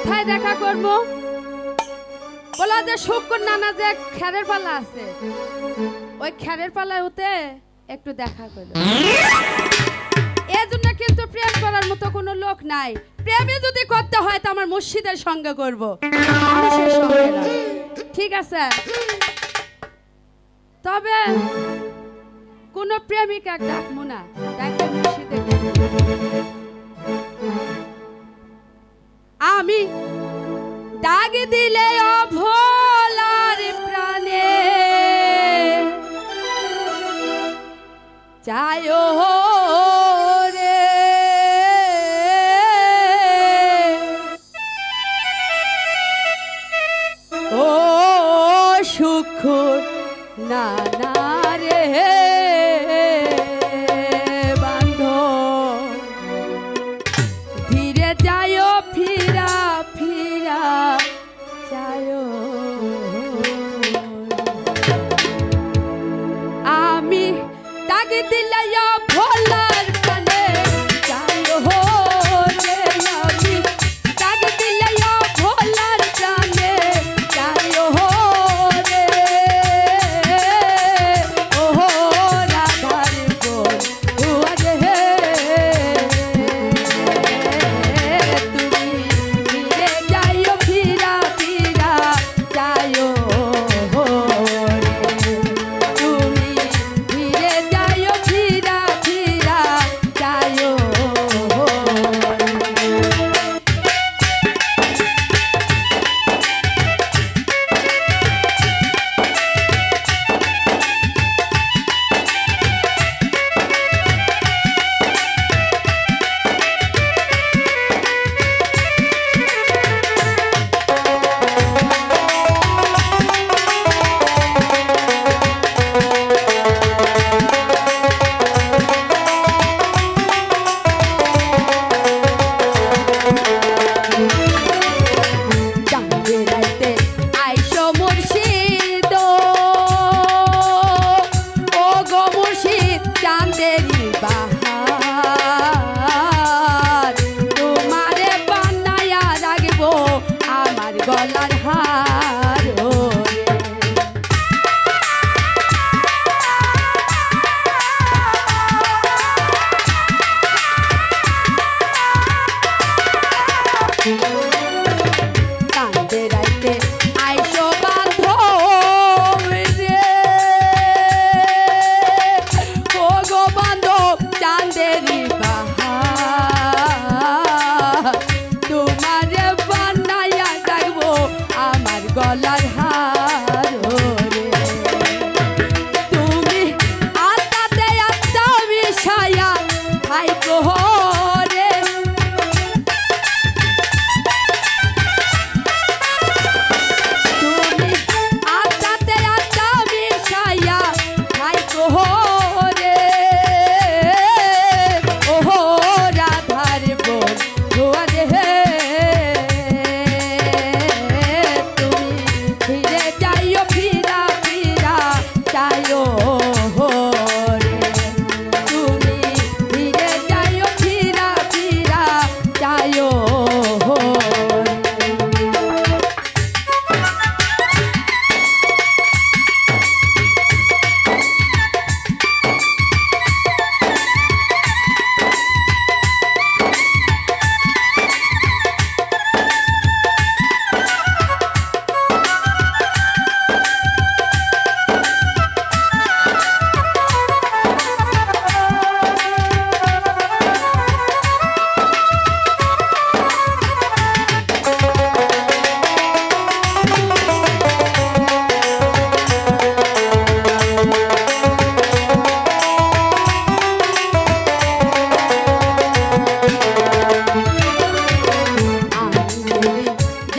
কোথায় দেখা করব? বলা যে শুকুর নানা যে খ্যারের পালা আছে। ওই খ্যারের পালায় হতে একটু দেখা করো এর জন্য কিন্তু প্রেম করার মতো কোনো লোক নাই। প্রেমে যদি করতে হয় তো আমার মসজিদের সঙ্গে করব। ঠিক আছে? তবে কোন প্রেমিকা ডাকবো না। ডাকবো। আমি ডাক দিলে অভোলার প্রাণে। চায়ো রে। ও সুখ না না Yeah.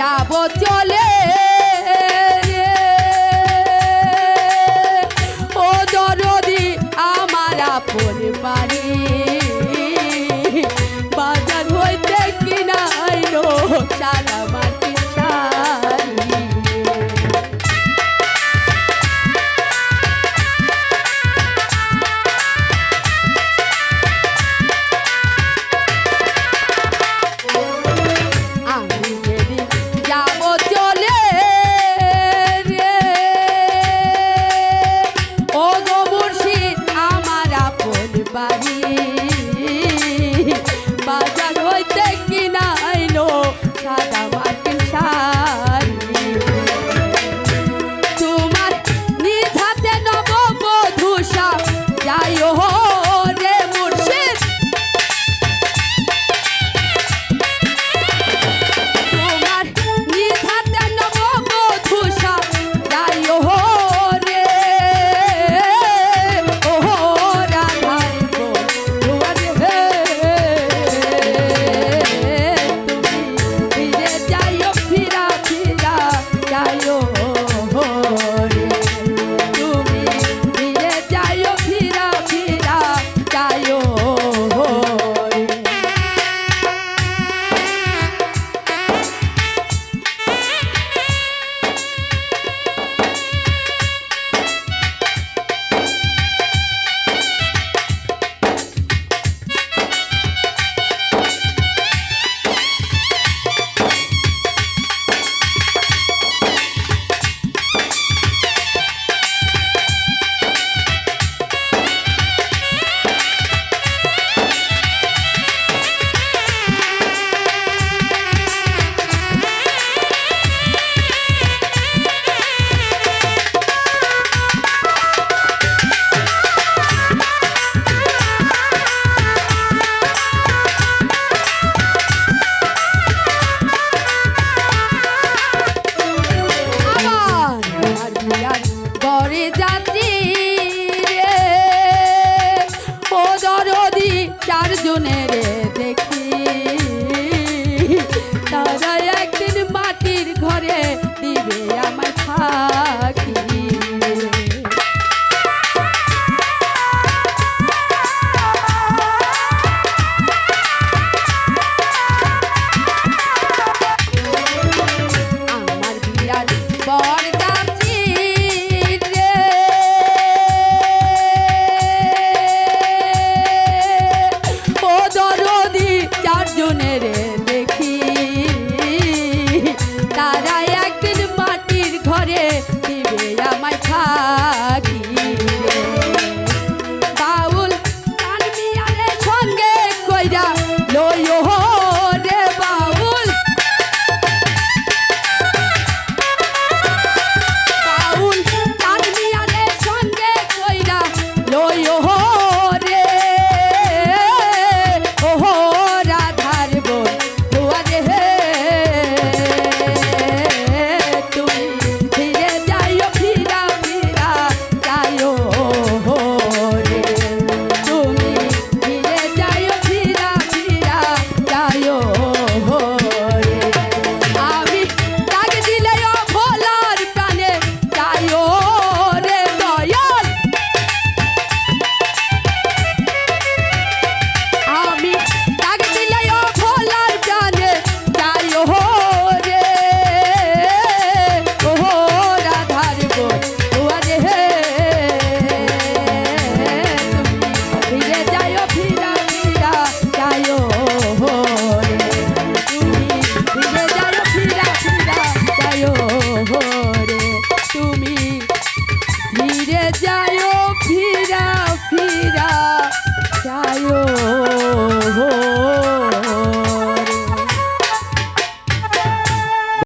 যাব চলে ও দরদি আমার আপন বাড়ি।